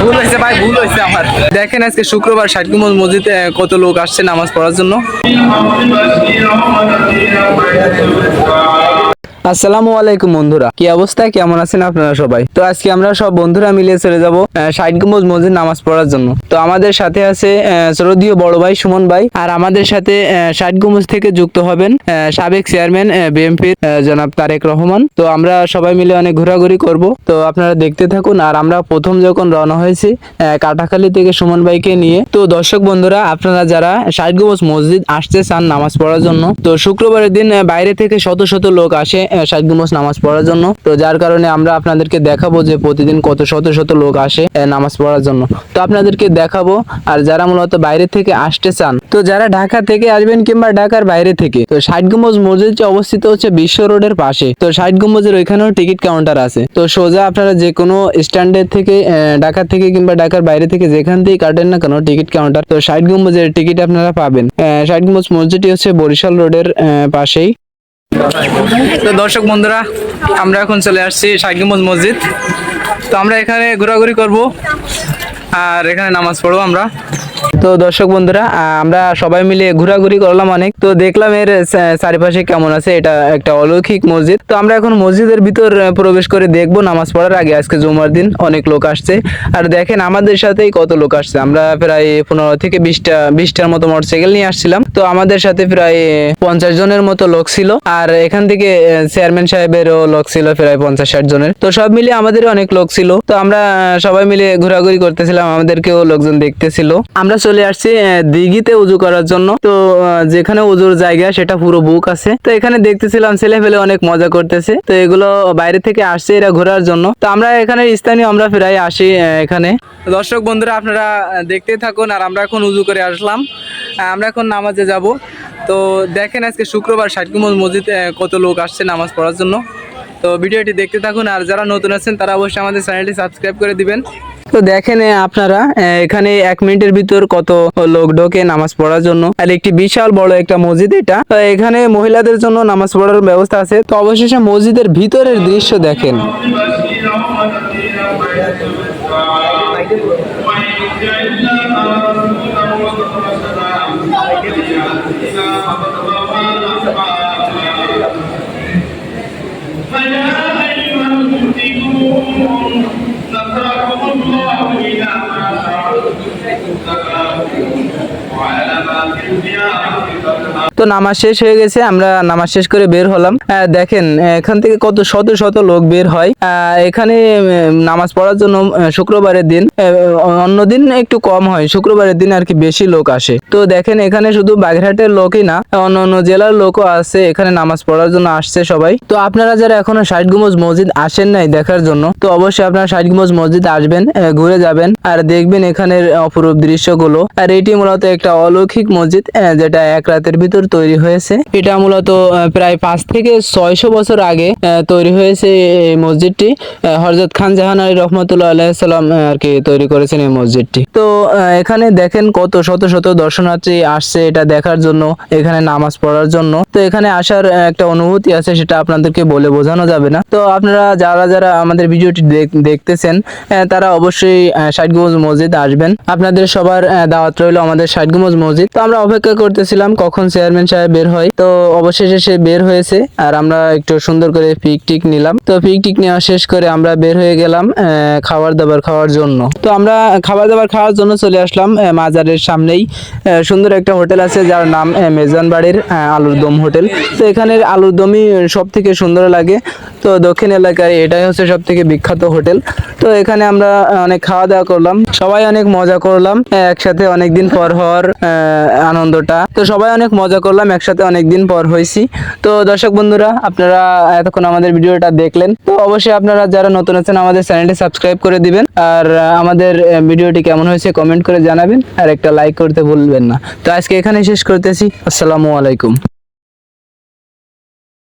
ভুল হয়েছে ভাই, ভুল হয়েছে আমার। দেখেন আজকে শুক্রবার ষাটকুমল মসজিদে কত লোক আসছে নামাজ পড়ার জন্য। আসসালামু আলাইকুম বন্ধুরা। কি অবস্থা? কেমন আছেন আপনারা সবাই? তো আজকে আমরা সব বন্ধুরা মিলে চলে যাব ষাট গম্বুজ মসজিদ নামাজ পড়ার জন্য। তো আমাদের সাথে আছে শ্রদ্ধেয় বড় ভাই সুমন ভাই। আর আমাদের সাথে ষাট গম্বুজ থেকে যুক্ত হবেন সাবেক চেয়ারম্যান বিএমপির জনাব তারেক রহমান। তো আমরা সবাই মিলে অনেক ঘোরাঘুরি করব। তো আপনারা দেখতে থাকুন, আর আমরা প্রথম যখন রওনা হয়েছি কাটাখালী থেকে সুমন ভাইকে নিয়ে। তো দর্শক বন্ধুরা, আপনারা যারা ষাট গম্বুজ মসজিদ আসতে চান নামাজ পড়ার জন্য, তো শুক্রবারের দিন বাইরে থেকে শত শত লোক আসে ষাট গম্বুজ নামাজ পড়ার জন্য। তো যার কারণে আমরা আপনাদেরকে দেখাবো যে প্রতিদিন কত শত শত লোক আসে নামাজ পড়ার জন্য। তো আপনাদেরকে দেখাবো, আর যারা মূলত বাইরে থেকে আসতে চান, তো যারা ঢাকা থেকে আসবেন কিংবা ঢাকার বাইরে থেকে, তো ষাট গম্বুজ মসজিদটি অবস্থিত হচ্ছে বিশ্ব রোডের পাশে। তো ষাট গম্বুজের ওইখানেও টিকিট কাউন্টার আছে। তো সোজা আপনারা যে কোনো স্ট্যান্ডের থেকে ঢাকা থেকে কিংবা ঢাকার বাইরে থেকে যেখান থেকে কাটেন না কেন, টিকিট কাউন্টার। তো ষাট গম্বুজের টিকিট আপনারা পাবেন। ষাট গম্বুজ মসজিদটি হচ্ছে বরিশাল রোডের পাশেই। তো দর্শক বন্ধুরা আমরা এখন চলে আসছি সাকিমুজ মসজিদ। তো আমরা এখানে ঘোরাঘুরি করব। আর এখানে নামাজ পড়ব আমরা। তো দর্শক বন্ধুরা আমরা সবাই মিলে ঘোরাঘুরি করলাম অনেক। তো দেখলাম এর চারিপাশে কেমন আছে, এটা একটা অলৌকিক মসজিদ। তো আমরা এখন মসজিদের ভিতর প্রবেশ করে দেখব নামাজ পড়ার আগে আজকে জুমার দিন, অনেক লোক আসছে। আর দেখেন আমাদের সাথেই কত লোক আসছে। আমরা প্রায় পনেরো থেকে বিশটা, বিশটার মতো মোটরসাইকেল নিয়ে আসছিলাম। তো আমাদের সাথে প্রায় পঞ্চাশ জনের মতো লোক ছিল। আর এখান থেকে চেয়ারম্যান সাহেবেরও লোক ছিল প্রায় পঞ্চাশ ষাট জনের। তো সব মিলে আমাদের অনেক লোক ছিল। তো আমরা সবাই মিলে ঘোরাঘুরি করতেছিলাম। আমাদেরকেও লোকজন দেখতেছিল। আমরা চলে আসছি দিঘিতে উজু করার জন্য। তো যেখানে উজুর জায়গা, সেটা পুরো বুক আছে। তো এখানে দেখতেছিলাম ছেলে ফেলে অনেক মজা করতেছে। তো এগুলো বাইরে থেকে আসছে এরা ঘোরার জন্য। তো আমরা এখানে স্থানীয়, আমরা প্রায় আসি এখানে। দর্শক বন্ধুরা, আপনারা দেখতে থাকুন, আর আমরা এখন উজু করে আসলাম। আমরা এখন নামাজে যাব। তো দেখেন, আজকে শুক্রবার ষাটকুমল মসজিদে কত লোক আসছে নামাজ পড়ার জন্য। তো ভিডিওটি দেখতে থাকুন, আর যারা নতুন আছেন, তারা অবশ্যই আমাদের চ্যানেলটি সাবস্ক্রাইব করে দিবেন। তো দেখেন আপনারা এখানে এক মিনিটের ভিতর কত লোক ঢোকে নামাজ পড়ার জন্য। আর একটি বিশাল বড় একটা মসজিদ এটা। এখানে মহিলাদের জন্য নামাজ পড়ার ব্যবস্থা আছে। তো অবশেষে মসজিদের ভিতরের দৃশ্য দেখেন। তো নামাজ শেষ হয়ে গেছে আমরা নামাজ শেষ করে বের হলাম। দেখেন এখান থেকে কত শত শত লোক বের হয়। এখানে নামাজ পড়ার জন্য শুক্রবারের দিন আহ, অন্য দিন একটু কম হয় শুক্রবারের দিন আর কি বেশি লোক আসে। তো দেখেন এখানে শুধু বাগেরহাটের লোকই না অন্য অন্য জেলার লোকও আছে এখানে নামাজ পড়ার জন্য আসছে সবাই। তো আপনারা যারা এখনও ষাট গুমজ মসজিদ আসেন নাই দেখার জন্য তো অবশ্যই আপনারা ষাট গুমজ মসজিদ আসবেন ঘুরে যাবেন আর দেখবেন এখানের অপরূপ দৃশ্যগুলো। আর এটি মূলত একটা অলৌকিক মসজিদ যেটা এক রাতের ভিতর তৈরি হয়েছে। এটা মূলত প্রায় পাঁচ থেকে ছয়শো বছর আগে তৈরি হয়েছে এই মসজিদটি। হরজত খান জাহান আলী রহমতুল্লাহ আলাইসাল্লাম আর কি তৈরি করেছেন এই মসজিদটি। তো এখানে দেখেন কত শত শত দর্শনার্থী আসছে এটা দেখার জন্য, এখানে নামাজ পড়ার জন্য। তো, এখানে আসার একটা অনুভূতি আছে, সেটা আপনাদেরকে বলে বোঝানো যাবে না। তো, আপনারা যারা যারা আমাদের ভিডিওটি দেখ- দেখতেছেন তারা অবশ্যই ষাটগুমজ মসজিদ আসবেন। আপনাদের সবার দাওয়াত রইল আমাদের ষাটগুমজ মসজিদ। তো, আমরা অপেক্ষা করতেছিলাম কখন চেয়ারম্যান সাহেব বের হয়। তো অবশেষে সে বের হয়েছে আর আমরা একটু সুন্দর করে পিক টিক নিলাম। তো পিক টিক নেওয়া শেষ করে আমরা বের হয়ে গেলাম খাবার দাবার খাওয়ার জন্য। তো আমরা খাবার দাবার খাওয়ার জন্য চলে আসলাম মাজারের সামনেই। সুন্দর একটা হোটেল আছে যার নাম আহ, মেজান বাড়ির আহ, আলুর দম হোটেল। তো এখানের আলুর দমই সব থেকে সুন্দর লাগে। তো দক্ষিণ এলাকায় এটাই হচ্ছে সব থেকে বিখ্যাত হোটেল। তো এখানে আমরা অনেক খাওয়া দাওয়া করলাম। সবাই অনেক মজা করলাম একসাথে অনেকদিন পর হওয়ার আনন্দটা। তো সবাই অনেক মজা করলাম, একসাথে অনেকদিন পর হয়েছি। তো দর্শক বন্ধুরা, আপনারা এতক্ষণ আমাদের ভিডিওটা দেখলেন। তো অবশ্যই আপনারা যারা নতুন আছেন, আমাদের চ্যানেলটি সাবস্ক্রাইব করে দিবেন। আর আমাদের ভিডিওটি কেমন হয়েছে কমেন্ট করে জানাবেন। আর একটা লাইক করতে ভুলবেন না। তো আজকে এখানে শেষ করতেছি। আসসালামু আলাইকুম।